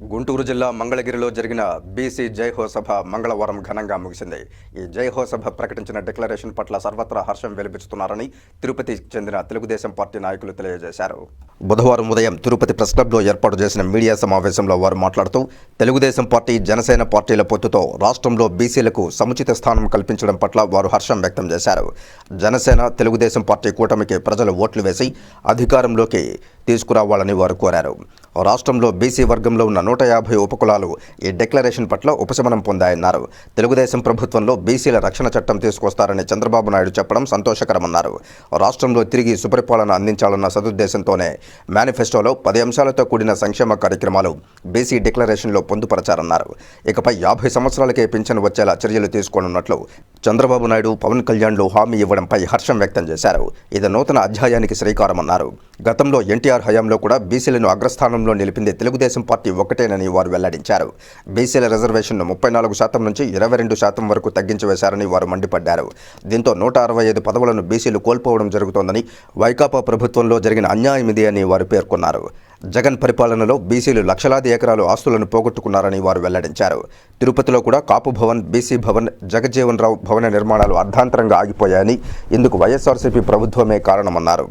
గుంటూరు జిల్లా మంగళగిరిలో జరిగిన బీసీ జైహో సభ మంగళవారం ఘనంగా ముగిసింది. ఈ జైహో సభ ప్రకటించిన డిక్లరేషన్ పట్ల సర్వత్రా హర్షం వెలిపిస్తున్నారని తిరుపతి చెందిన తెలుగుదేశం పార్టీ నాయకులు తెలియజేశారు. బుధవారం ఉదయం తిరుపతి ప్రెస్ క్లబ్లో ఏర్పాటు చేసిన మీడియా సమావేశంలో వారు మాట్లాడుతూ తెలుగుదేశం పార్టీ జనసేన పార్టీల పొత్తుతో రాష్ట్రంలో బీసీలకు సముచిత స్థానం కల్పించడం పట్ల వారు హర్షం వ్యక్తం చేశారు. జనసేన తెలుగుదేశం పార్టీ కూటమికి ప్రజలు ఓట్లు వేసి అధికారంలోకి తీసుకురావాలని వారు కోరారు. రాష్ట్రంలో బీసీ వర్గంలో ఉన్న నూట యాభై ఉపకులాలు ఈ డిక్లరేషన్ పట్ల ఉపశమనం పొందాయన్నారు. తెలుగుదేశం ప్రభుత్వంలో బీసీల రక్షణ చట్టం తీసుకొస్తారని చంద్రబాబు నాయుడు చెప్పడం సంతోషకరమన్నారు. రాష్ట్రంలో తిరిగి సుపరిపాలన అందించాలన్న సదుద్దేశంతోనే మేనిఫెస్టోలో పది అంశాలతో కూడిన సంక్షేమ కార్యక్రమాలు బీసీ డిక్లరేషన్లో పొందుపరచారన్నారు. ఇకపై యాభై సంవత్సరాలకే పింఛను వచ్చేలా చర్యలు తీసుకోనున్నట్లు చంద్రబాబు నాయుడు పవన్ కళ్యాణ్లు హామీ ఇవ్వడంపై హర్షం వ్యక్తం చేశారు. ఇది నూతన అధ్యాయానికి శ్రీకారమన్నారు. గతంలో ఎన్టీఆర్ హయాంలో కూడా బీసీలను అగ్రస్థానంలో నిలిపింది తెలుగుదేశం పార్టీ ఒకటేనని వారు వెల్లడించారు. బీసీల రిజర్వేషన్ను ముప్పై నాలుగు శాతం నుంచి ఇరవై రెండు శాతం వరకు తగ్గించి వేశారని వారు మండిపడ్డారు. దీంతో నూట అరవై ఐదు పదవులను బీసీలు కోల్పోవడం జరుగుతోందని వైకాపా ప్రభుత్వంలో జరిగిన అన్యాయం ఇది అని వారు పేర్కొన్నారు. జగన్ పరిపాలనలో బీసీలు లక్షలాది ఎకరాలు ఆస్తులను పోగొట్టుకున్నారని వారు వెల్లడించారు. తిరుపతిలో కూడా కాపు భవన్ బీసీ భవన్ జగజ్జీవన్ రావు భవన నిర్మాణాలు అర్ధాంతరంగా ఆగిపోయాయని ఇందుకు వైఎస్ఆర్సీపీ ప్రభుత్వమే కారణమన్నారు.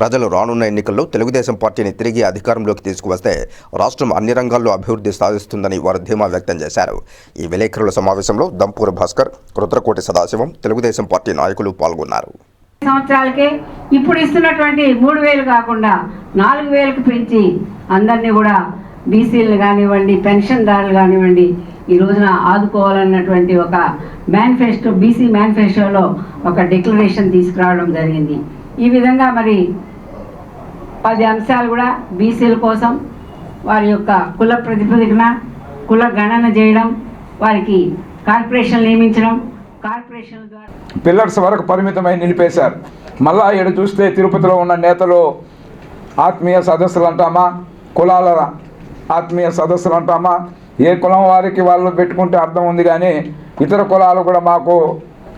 ప్రజలు రానున్న ఎన్నికల్లో తెలుగుదేశం పార్టీని తిరిగి అధికారంలోకి తీసుకువస్తే రాష్ట్రం అన్ని రంగాల్లో అభివృద్ధి సాధిస్తుందని వారు ధీమా వ్యక్తం చేశారు. ఈ విలేకరుల సమావేశంలో దంపూర్ భాస్కర్ రుద్రకోటి సదాశివం తెలుగుదేశం పార్టీ నాయకులు పాల్గొన్నారు. సంవత్సరాలకే ఇప్పుడు ఇస్తున్నటువంటి మూడు వేలు కాకుండా నాలుగు వేలకు పెంచి అందరినీ కూడా బీసీలు కానివ్వండి పెన్షన్దారులు కానివ్వండి ఈ రోజున ఆదుకోవాలన్నటువంటి ఒక మేనిఫెస్టో బీసీ మేనిఫెస్టోలో ఒక డిక్లరేషన్ తీసుకురావడం జరిగింది. ఈ విధంగా మరి పది అంశాలు కూడా బీసీల కోసం వారి యొక్క కుల ప్రతిపదికన కుల గణన చేయడం వారికి కార్పొరేషన్ నియమించడం కార్పొరేషన్ పిల్లర్స్ వరకు పరిమితమై నిలిపేశారు. మళ్ళా ఇక్కడ చూస్తే తిరుపతిలో ఉన్న నేతలు ఆత్మీయ సదస్సులు అంటామా కులాల ఆత్మీయ సదస్సులు అంటామా ఏ కులం వారికి వాళ్ళు పెట్టుకుంటే అర్థం ఉంది కానీ ఇతర కులాలు కూడా మాకు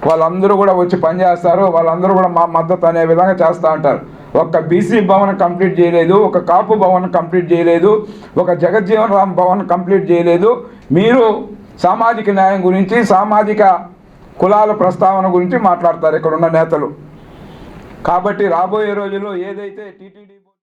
వాళ్ళందరూ కూడా వచ్చి పనిచేస్తారు వాళ్ళందరూ కూడా మా మద్దతు అనే విధంగా చేస్తూ ఉంటారు. ఒక బీసీ భవన్ కంప్లీట్ చేయలేదు ఒక కాపు భవన్ కంప్లీట్ చేయలేదు ఒక జగజ్జీవన్ రామ్ భవన్ కంప్లీట్ చేయలేదు. మీరు సామాజిక న్యాయం గురించి సామాజిక కులాల ప్రస్తావన గురించి మాట్లాడతారు ఇక్కడ ఉన్న నేతలు. కాబట్టి రాబోయే రోజుల్లో ఏదైతే టీటీడీ